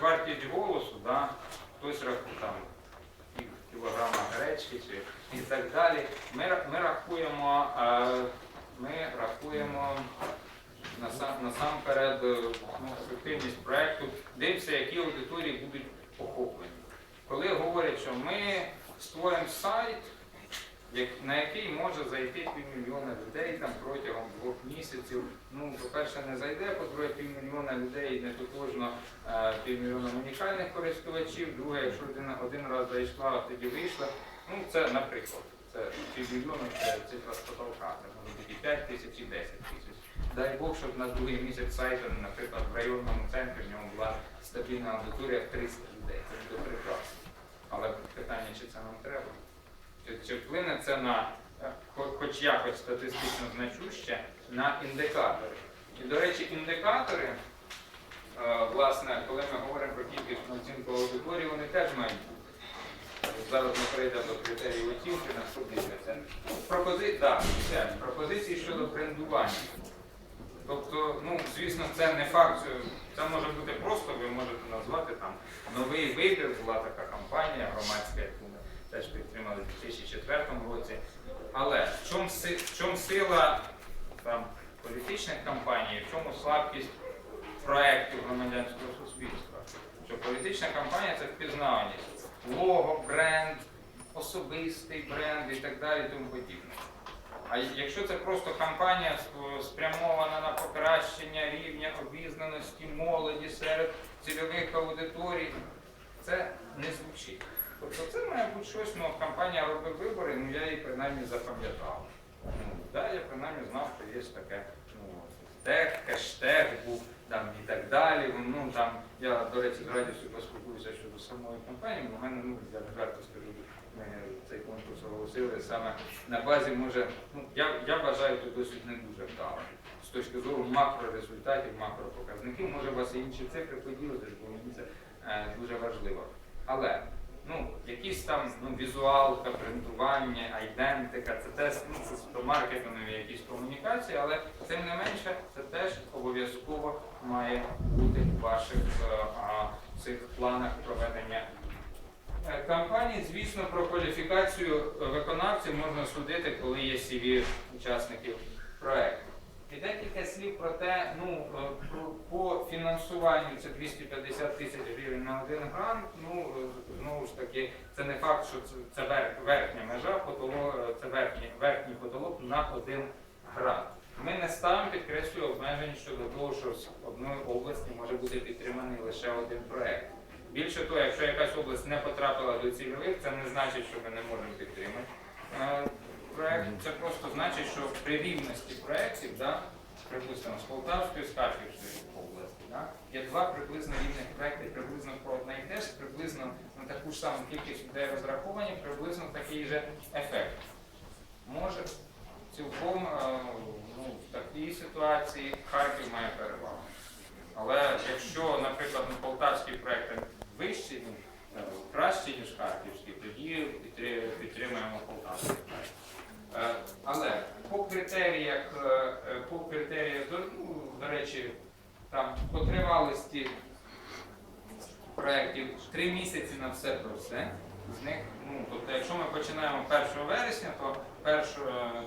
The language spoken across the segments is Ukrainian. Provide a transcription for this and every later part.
вартість голосу, да, хтось рахує там кілограма гречки і так далі. Ми, ми рахуємо, ми рахуємо насам, насамперед е, ну, ефективність проєкту, дивимося, які аудиторії будуть охоплені. Коли говорять, що ми створимо сайт, на який може зайти півмільйона людей там протягом двох місяців. Ну, по-перше, не зайде, по-друге, півмільйона людей не тотожно е, півмільйона унікальних користувачів. Друге, якщо людина один раз зайшла, а тоді вийшла. Ну, це, наприклад, це півмільйона це цифра з потолка, це може бути і 5 тисяч і 10 тисяч. Дай Бог, щоб на другий місяць сайту, наприклад, в районному центрі в ньому була стабільна аудиторія в 300 людей. Це буде прекрасно. Але питання, чи це нам треба? Чи, вплине це на е, хоч якось статистично значуще на індикатори? І, до речі, індикатори, е, власне, коли ми говоримо про кількісну оцінку аудиторії, вони теж мають. Зараз ми перейдемо до критеріїв оцінки, наступний критерій. Пропози... да, все. пропозиції щодо брендування. Тобто, ну, звісно, це не факт, це може бути просто, ви можете назвати там новий вибір, була така кампанія громадська, теж підтримали у 2004 році. Але в чому, в чому сила там, політичних кампаній, в чому слабкість проєктів громадянського суспільства? Що політична кампанія це впізнаваність, лого, бренд, особистий бренд і так далі, тому подібне. А якщо це просто кампанія спрямована на покращення рівня обізнаності молоді серед цільових аудиторій, це не звучить. Тобто це має бути щось, ну кампанія робить вибори, ну я її принаймні запам'ятав. Ну, да, я принаймні знав, що є таке ну, тег, хештег був там і так далі. Ну там я, до речі, з радістю поспілкуюся щодо самої бо в мене, ну я відверто скажу, ми цей конкурс оголосили саме на базі, може, ну я, я вважаю, що досить не дуже вдало. З точки зору макрорезультатів, макропоказників, може у вас і інші цифри поділитись, бо мені це е, дуже важливо. Але ну, якісь там ну, візуалка, брендування, айдентика, це теж ну, це маркетингові якісь комунікації, але тим не менше це теж обов'язково має бути в ваших е, а, цих планах проведення Е, Кампанії, звісно, про кваліфікацію виконавців можна судити, коли є CV учасників проекту. І декілька слів про те, ну е, по фінансуванню це 250 тисяч гривень на один грант. Ну е, знову ж таки, це не факт, що це, це верх- верхня межа, потолок, е, це верхній, верхній потолок на один грант. Ми не ставимо підкреслюю обмежень щодо того, що з одної області може бути підтриманий лише один проект. Більше того, якщо якась область не потрапила до цільових, це не значить, що ми не можемо підтримати проект. Це просто значить, що при рівності проєктів, да, припустимо, з Полтавської, з Харківської області, да, є два приблизно рівних проекти, приблизно про одне і те приблизно на таку ж саму кількість людей розраховані, приблизно такий же ефект. Може цілком е, ну, в такій ситуації Харків має перевагу. Але якщо, наприклад, ну, полтавський проект вищий, ну, е, кращий, ніж харківський, тоді підтримуємо полтавський проект. Е, Але по критеріях, е, е, по критеріях, ну, до речі, там по тривалості проєктів три місяці на все про все. З них, ну, тобто, якщо ми починаємо 1 вересня, то 1,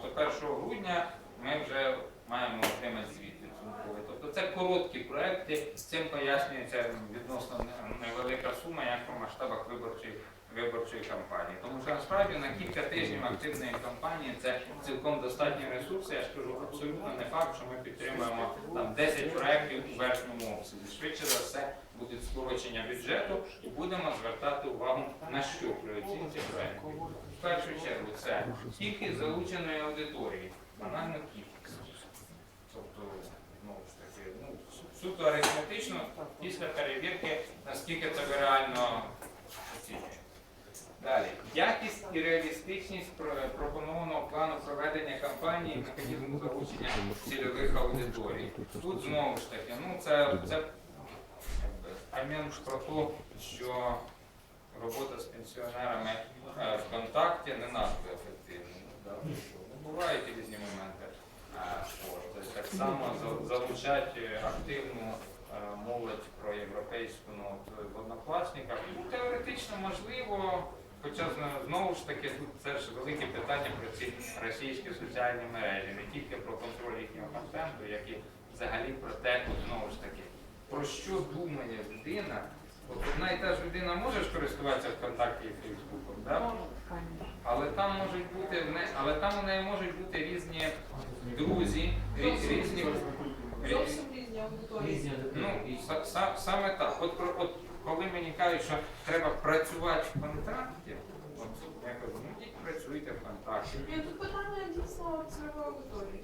то 1 грудня ми вже маємо отримати звіт підсумковий. Тобто це короткі проекти, цим пояснюється відносно невелика сума, як по масштабах виборчої, виборчої кампанії. Тому що насправді на кілька тижнів активної кампанії це цілком достатні ресурси. Я ж кажу, абсолютно не факт, що ми підтримуємо там 10 проєктів у верхньому обсязі. Швидше за все буде скорочення бюджету і будемо звертати увагу на що при оцінці проєктів. В першу чергу це кількість залученої аудиторії, банальну кількість. Тобто, ну, ж таки, ну, суто арифметично, після перевірки, наскільки це реально. Далі. Якість і реалістичність про- пропонованого плану проведення кампанії механізму залучення цільових аудиторій. Тут знову ж таки, ну це, це амент про те, що робота з пенсіонерами е, в контакті не надто ефективна. Ну, бувають і різні моменти. Тобто Так само за- залучати активну е, молодь про європейську ну, в однокласниках. Ну, теоретично можливо, хоча знову ж таки тут це ж велике питання про ці російські соціальні мережі, не тільки про контроль їхнього контенту, як і взагалі про те, знову ж таки, про що думає людина. От одна і та ж людина може ж користуватися ВКонтакті і Фейсбуком, да? але там можуть бути не- але там у неї можуть бути різні друзі, різні. Різні аудиторії. Ну, саме так. От, от коли мені кажуть, що треба працювати в контракті, от я кажу, ну йдіть працюйте в контракті. Ні, тут питання дійсно цільової аудиторії.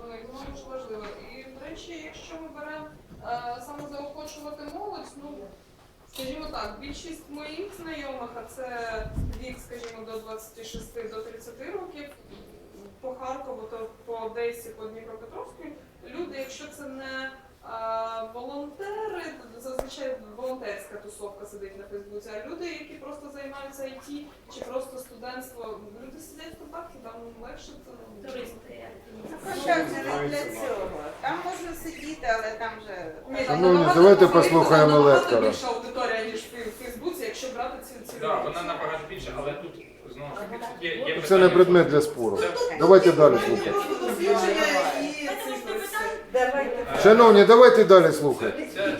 Воно воно дуже важливо. І, до речі, якщо ми беремо е, саме заохочувати молодь, ну, скажімо так, більшість моїх знайомих, а це вік, скажімо, до 26 до 30 років, по Харкову, то по Одесі, по Дніпропетровську, люди, якщо це не волонтери, зазвичай волонтерська тусовка сидить на Фейсбуці, а люди, які просто займаються IT чи просто студентство, люди сидять в контакті, там легше це. Туристи. Контакт не для цього. Там можна сидіти, але там же. Шановні, давайте послухаємо там лектора. більша аудиторія, ніж в Фейсбуці, якщо брати ці ці. Так, вона набагато більше, але тут знову ж таки є, є Це не питання, предмет для спору. Давайте далі слухати. Дослідження. Шановні, давайте далі слухати. Це, це,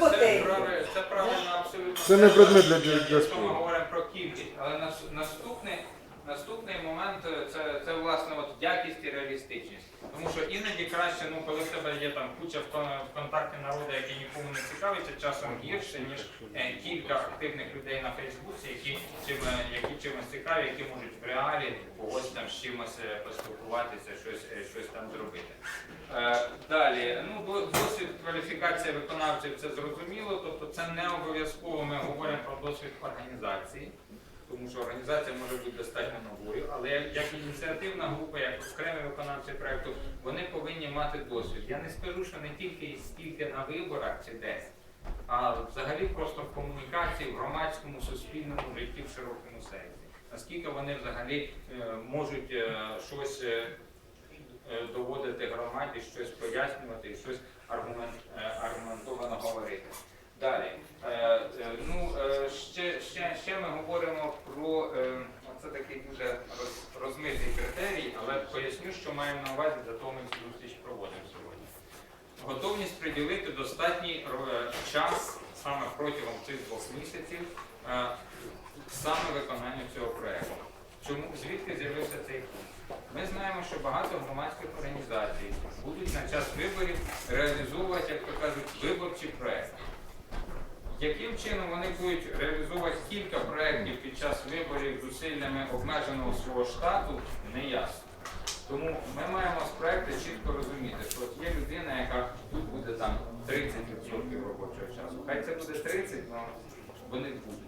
це, правильно, абсолютно. Це не предмет для- для- для спору. говоримо про кількість, але нас, наступний, наступний момент е, це, це власне от якість і реалістичність. Тому що іноді краще, ну коли в тебе є там куча в кон- контакті народу, який нікому не цікавиться, часом гірше, ніж е, кілька активних людей на Фейсбуці, які чим, е, які чимось цікаві, які можуть в реалі когось там з чимось е, поспілкуватися, щось, щось там зробити. Далі, ну до- досвід кваліфікація виконавців це зрозуміло, тобто це не обов'язково ми говоримо про досвід організації, тому що організація може бути достатньо новою, але як, ініціативна група, як окремі виконавці проекту, вони повинні мати досвід. Я не скажу, що не тільки і стільки на виборах чи десь, а взагалі просто в комунікації, в громадському, суспільному житті в широкому сенсі. Наскільки вони взагалі е, можуть е, щось. е, доводити громаді, щось пояснювати щось аргумент, аргументовано говорити. Далі, е, е, ну, е, ще, ще, ще ми говоримо про це такий дуже роз, розмитий критерій, але поясню, що маємо на увазі, для того ми цю зустріч проводимо сьогодні. Готовність приділити достатній час саме протягом цих двох місяців саме виконанню цього проєкту. Чому звідки з'явився цей пункт? Ми знаємо, що багато громадських організацій будуть на час виборів реалізовувати, як то кажуть, виборчі проекти. Яким чином вони будуть реалізовувати кілька проєктів під час виборів зусиллями обмеженого свого штату, не ясно. Тому ми маємо з проекту чітко розуміти, що от є людина, яка тут буде там 30% робочого часу. Хай це буде 30, але вони будуть.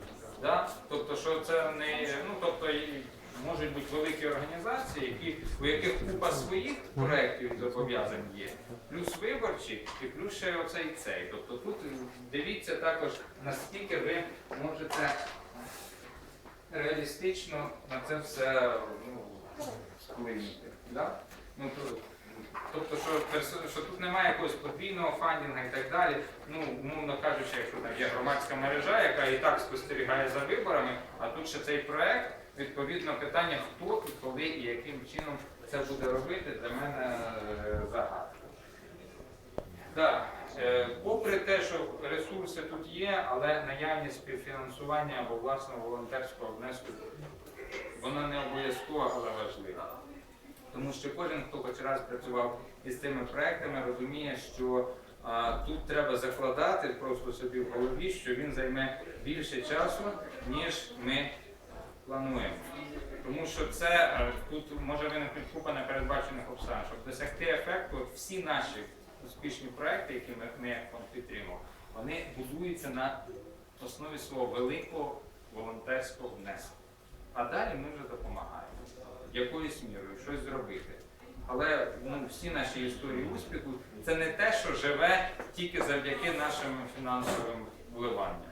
Да? Тобто, що це не ну тобто можуть бути великі організації, які у яких купа своїх проєктів зобов'язань є, плюс виборчі і плюс ще оцей цей. Тобто тут дивіться також наскільки ви можете реалістично на це все ну, вплинути. Да? Ну, Тобто, що, що тут немає якогось подвійного фандингу і так далі. Ну, умовно кажучи, якщо там є громадська мережа, яка і так спостерігає за виборами, а тут ще цей проект, відповідно, питання, хто і коли і яким чином це буде робити, для мене е, загадка. Так, е, попри те, що ресурси тут є, але наявність співфінансування або власного волонтерського внеску, вона не обов'язкова, але важлива. Тому що кожен, хто хоч раз працював із цими проектами, розуміє, що а, тут треба закладати просто собі в голові, що він займе більше часу, ніж ми плануємо. Тому що це е, тут може виникнути купа непередбачених обставин. Щоб досягти ефекту, всі наші успішні проекти, які ми, ми як фонд підтримуємо, вони будуються на основі свого великого волонтерського внеску. А далі ми вже допомагаємо якоюсь мірою щось зробити. Але ну, всі наші історії успіху це не те, що живе тільки завдяки нашим фінансовим вливанням.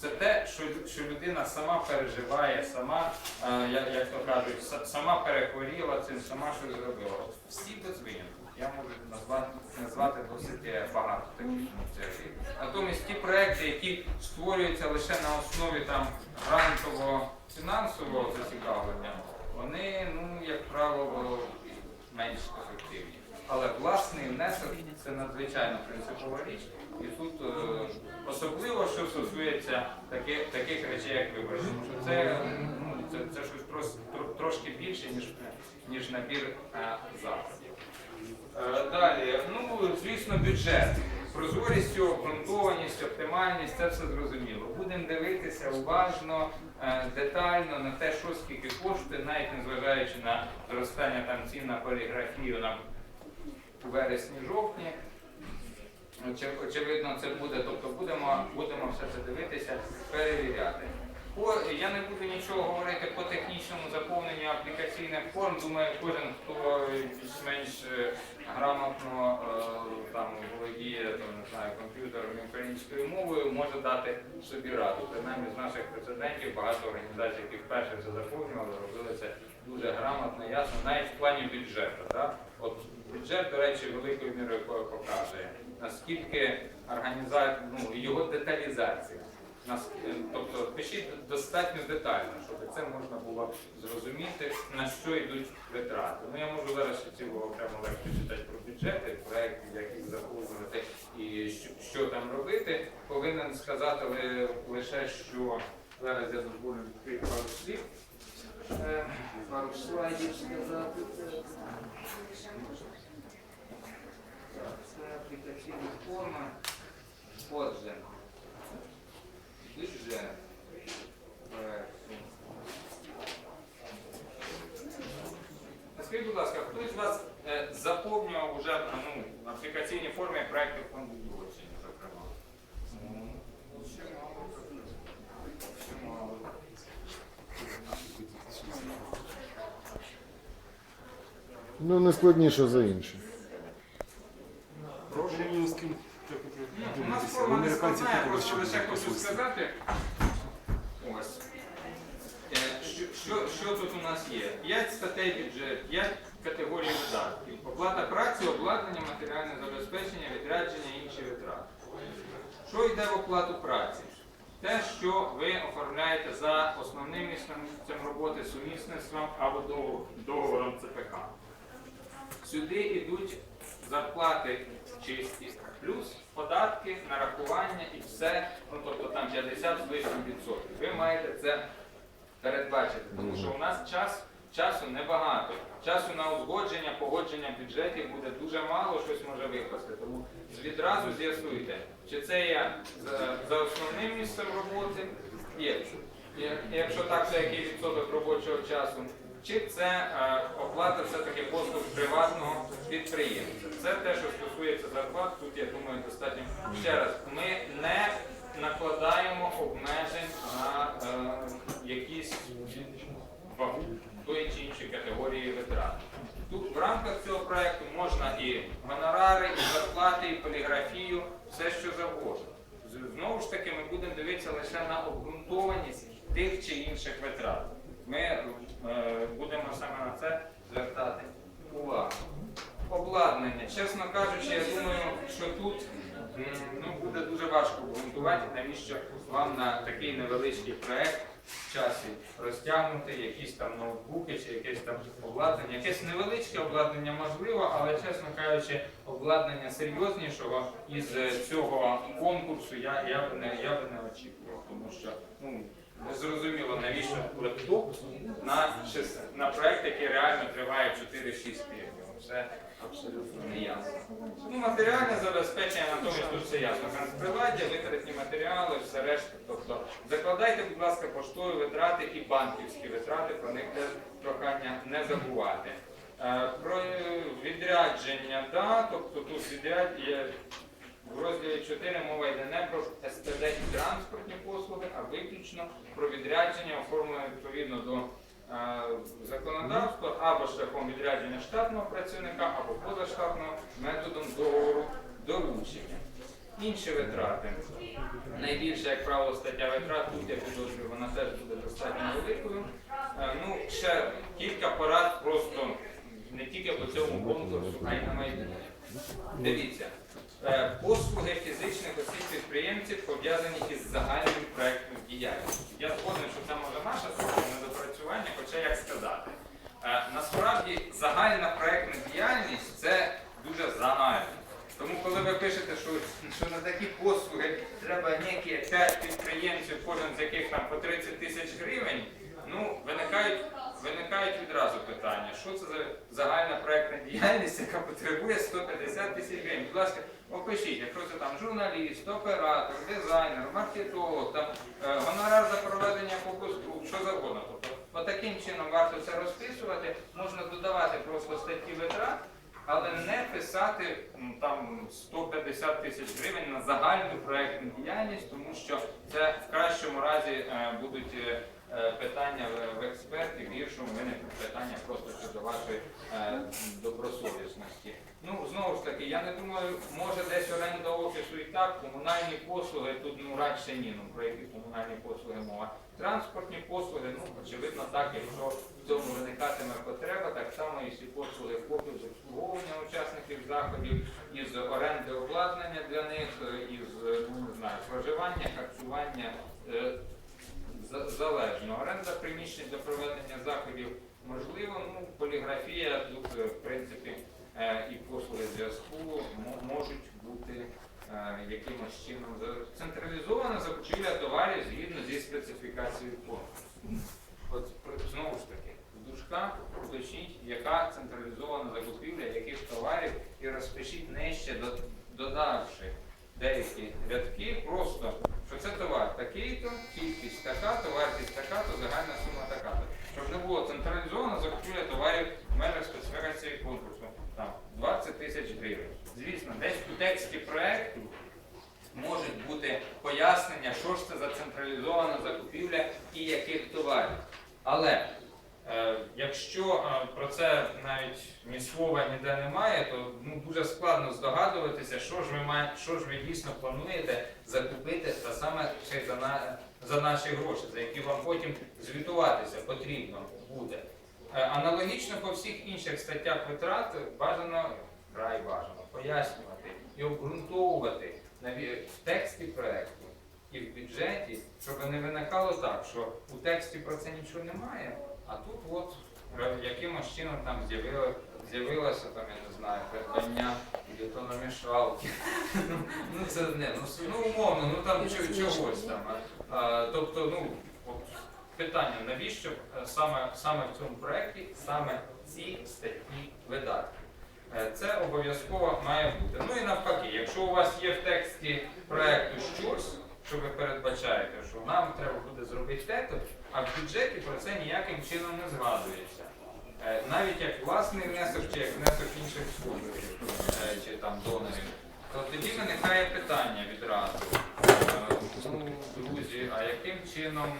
Це те, що, що людина сама переживає, сама, е, як, як то кажуть, сама перехворіла цим, сама щось зробила. Всі без винятку. Я можу назвати, назвати досить багато таких ініціатив. Натомість ті проекти, які створюються лише на основі там грантового фінансового зацікавлення, вони, ну, як правило, менш ефективні. Але власний внесок це надзвичайно принципова річ. І тут е, особливо, що стосується таких, таких речей, як вибори, тому що це, ну, це, це щось прос- тро- трошки більше, ніж, ніж набір е, заходів. Е, Далі, ну, звісно, бюджет. Прозорість, обґрунтованість, оптимальність це все зрозуміло. Будемо дивитися уважно, детально на те, що скільки коштує, навіть незважаючи на зростання там цін на поліграфію на вересні-жовтні. Очевидно, це буде, тобто будемо, будемо все це дивитися, перевіряти. По, я не буду нічого говорити по технічному заповненню аплікаційних форм. Думаю, кожен, хто більш-менш е, грамотно е, там володіє там, не знаю, комп'ютером і українською мовою, може дати собі раду. Принаймні з наших прецедентів багато організацій, які вперше це заповнювали, робили це дуже грамотно, ясно, навіть в плані бюджету. Да? От бюджет, до речі, великою мірою показує, наскільки організація, ну, його деталізація. Тобто пишіть достатньо детально, щоб це можна було зрозуміти, на що йдуть витрати. Ну я можу зараз ще цілу окрему лекцію читати про бюджети, проекти, як їх заповнювати і що, що там робити. Повинен сказати лише, що зараз я дозволю відкрити пару слів. Е, Пару слайдів сказати. Це аплікаційна форма. Отже. Бюджет. Скажіть, будь ласка, хтось з вас е, заповнював уже ну, в аплікаційній формі проєктів фонду Європейського, зокрема? Ну, ще мало. Ще мало. Ну, не складніше за інше. Прошу. Ну, з ким як ви Ну, У нас форма не складна, я просто лише хочу сказати. Ось. Е, Що, що, що тут у нас є? П'ять статей бюджет, п'ять категорій видатків. Оплата праці, обладнання, матеріальне забезпечення, відрядження і інші витрати. Що йде в оплату праці? Те, що ви оформляєте за основним місцем роботи, сумісництвом або договором ЦПК. Сюди йдуть зарплати чисті, плюс податки, нарахування і все, ну тобто там 50 з лишнім відсотків. Ви маєте це передбачити, тому що у нас час, часу небагато. Часу на узгодження, погодження бюджетів буде дуже мало, щось може випасти. Тому відразу з'ясуйте, чи це є за, за основним місцем роботи, є. Якщо так, то який відсоток робочого часу, чи це е, оплата все-таки послуг приватного підприємця. Це те, що стосується зарплат, тут я думаю достатньо. Ще раз, ми не накладаємо обмежень на е, якісь вагу тої чи іншої категорії витрат. Тут в рамках цього проекту можна і гонорари, і зарплати, і поліграфію, все що завгодно. Знову ж таки, ми будемо дивитися лише на обґрунтованість тих чи інших витрат. Ми е, будемо саме на це звертати увагу. Обладнання. Чесно кажучи, я думаю, що тут ну, буде дуже важко обґрунтувати, навіщо вам на такий невеличкий проект в часі розтягнути якісь там ноутбуки чи якесь там обладнання. Якесь невеличке обладнання можливо, але чесно кажучи, обладнання серйознішого із е, цього конкурсу я, я, би, не, я би не очікував, тому що ну, не зрозуміло, навіщо лептоп на, на проект, який реально триває 4-6 тижнів. Це абсолютно не ясно. Ну, матеріальне забезпечення, натомість тут все ясно. Канцприладдя, витратні матеріали, все решта. Тобто закладайте, будь ласка, поштові витрати і банківські витрати, про них теж прохання не забувати. Е, Про е, відрядження, да, тобто тут відрядження в розділі 4 мова йде не про СТД і транспортні послуги, а виключно про відрядження, оформлене відповідно до е, законодавства або шляхом відрядження штатного працівника, або позаштатного методом договору доручення. Інші витрати. Найбільше, як правило, стаття витрат, тут я підозрюю, вона теж буде достатньо великою. Е, Ну, ще кілька порад просто не тільки по цьому конкурсу, а й на майбутнє. Дивіться, Послуги фізичних осіб-підприємців пов'язані із загальним проектом діяльності. Я згоден, що це може наша недопрацювання, хоча як сказати. Е, Насправді загальна проектна діяльність це дуже загально. Тому коли ви пишете, що, що на такі послуги треба некі 5 підприємців, кожен з яких там по 30 тисяч гривень, ну відразу питання, що це за загальна проектна діяльність, яка потребує 150 тисяч гривень. Будь ласка, опишіть, якщо це там журналіст, оператор, дизайнер, маркетолог, там е, гонорар за проведення фокус-груп, що завгодно. Тобто, отаким чином варто це розписувати, можна додавати просто статті витрат. Але не писати там 150 тисяч гривень на загальну проектну діяльність, тому що це в кращому разі е, будуть е, питання в, експертів, гіршому виникнуть питання просто щодо вашої е, добросовісності. Ну знову ж таки, я не думаю, може десь оренда офісу і так, комунальні послуги тут ну радше ні. Ну про які комунальні послуги мова. Транспортні послуги, ну очевидно так, якщо в цьому виникатиме потреба, так само і всі послуги ФОПів з обслуговування учасників заходів, із оренди обладнання для них, е, із е, ну, не знаю, проживання, харчування. За- Залежно. Оренда приміщень для проведення заходів можливо, ну, поліграфія тут, е, в принципі, е, і послуги зв'язку можуть бути е, якимось чином централізована закупівля товарів згідно зі специфікацією конкурсу. От знову ж таки, в дужках уточніть, яка централізована закупівля яких товарів, і розпишіть нижче, до- додавши деякі рядки, просто такий-то, кількість така-то, вартість така-то, загальна сума така-то. Щоб не було централізовано закупівля товарів в межах специфікації конкурсу. Там 20 тисяч гривень. Звісно, десь у тексті проекту можуть бути пояснення, що ж це за централізована закупівля і яких товарів. Але е, якщо е, про це навіть ні слова ніде немає, то ну, дуже складно що ж ви маєте, що ж ви дійсно плануєте закупити та саме за, на, за наші гроші, за які вам потім звітуватися потрібно буде. Е, Аналогічно по всіх інших статтях витрат бажано, край бажано, пояснювати і обґрунтовувати в тексті проекту і в бюджеті, щоб не виникало так, що у тексті про це нічого немає, а тут от е, якимось чином там з'явило- з'явилося там, я не знаю, придбання бетономішалки. Ну, ну це не, ну, ну умовно, ну там чогось там. Тобто, ну, от питання, навіщо е, саме, саме в цьому проєкті саме ці статті видатків? Е, Це обов'язково має бути. Ну і навпаки, якщо у вас є в тексті проєкту щось, що ви передбачаєте, що нам треба буде зробити те, а в бюджеті про це ніяким чином не згадується. Е, Навіть як власний внесок чи як внесок інших службів е, чи там донорів, то тоді виникає питання відразу. Ну, друзі, а яким чином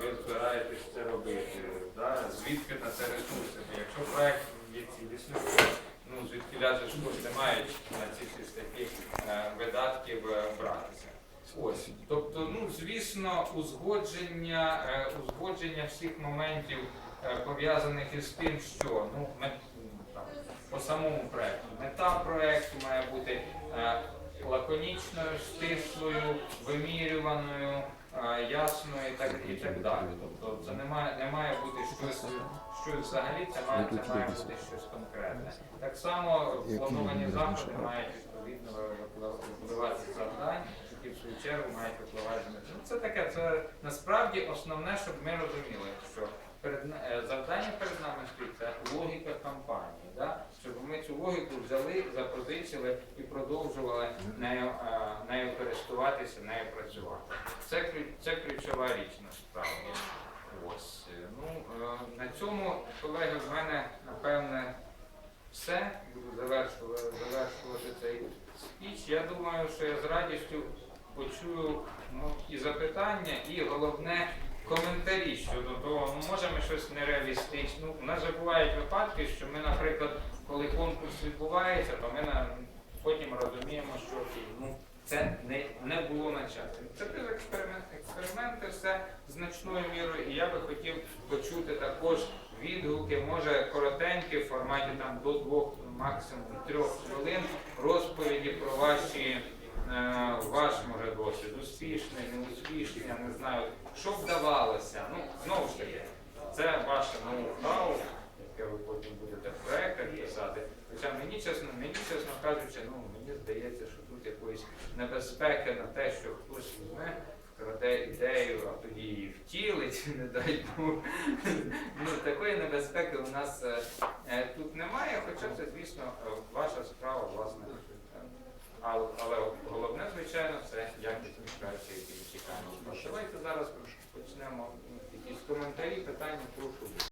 ви збираєтесь це робити? Да? Звідки на це ресурси? Якщо проект є цілісним, ну звідки ляже ж кошти мають на ці всі статті видатків братися. Ось, тобто, ну звісно, узгодження, узгодження всіх моментів пов'язаних із тим, що ну ми там по самому проекту. Мета проекту має бути е, лаконічною, стислою, вимірюваною, е, ясною і так, і так далі. Тобто це не має, не має бути щось, щось взагалі, це має, це має бути щось конкретне. Так само плановані заходи мають відповідно випливати з завдань, які в свою чергу мають випливати мети. Ну, це таке, це насправді основне, щоб ми розуміли, що перед е, завдання перед нами стоїть це логіка кампанії, да? щоб ми цю логіку взяли, запозичили і продовжували нею, е, нею користуватися, нею працювати. Це, це ключова річ насправді. Ось. е, Ну, на цьому, колеги, в мене напевне все. Буду завершувати цей спіч. Я думаю, що я з радістю почую ну, і запитання, і головне коментарі щодо того, ну може ми щось нереалістичне. Ну, у нас же бувають випадки, що ми, наприклад, коли конкурс відбувається, то ми на, потім розуміємо, що ну, це не, не було на часі. Це теж експеримент, експерименти все значною мірою, і я би хотів почути також відгуки, може коротенькі в форматі там до двох, максимум трьох хвилин розповіді про ваші. Е, Ваш може досвід успішний, неуспішний, я не знаю, що вдавалося. Ну, знову ж таки, це ваше ноу-хау, яке ви потім будете в проектах писати. Хоча мені чесно, мені чесно кажучи, ну мені здається, що тут якоїсь небезпеки на те, що хтось візьме, вкраде ідею, а тоді її втілить, не дай Бог. Ну, такої небезпеки у нас е, е, тут немає, хоча це, звісно, ваша справа, власне. Але, головне, звичайно, це якість міграції, які чекаємо. Давайте зараз почнемо якісь коментарі, питання,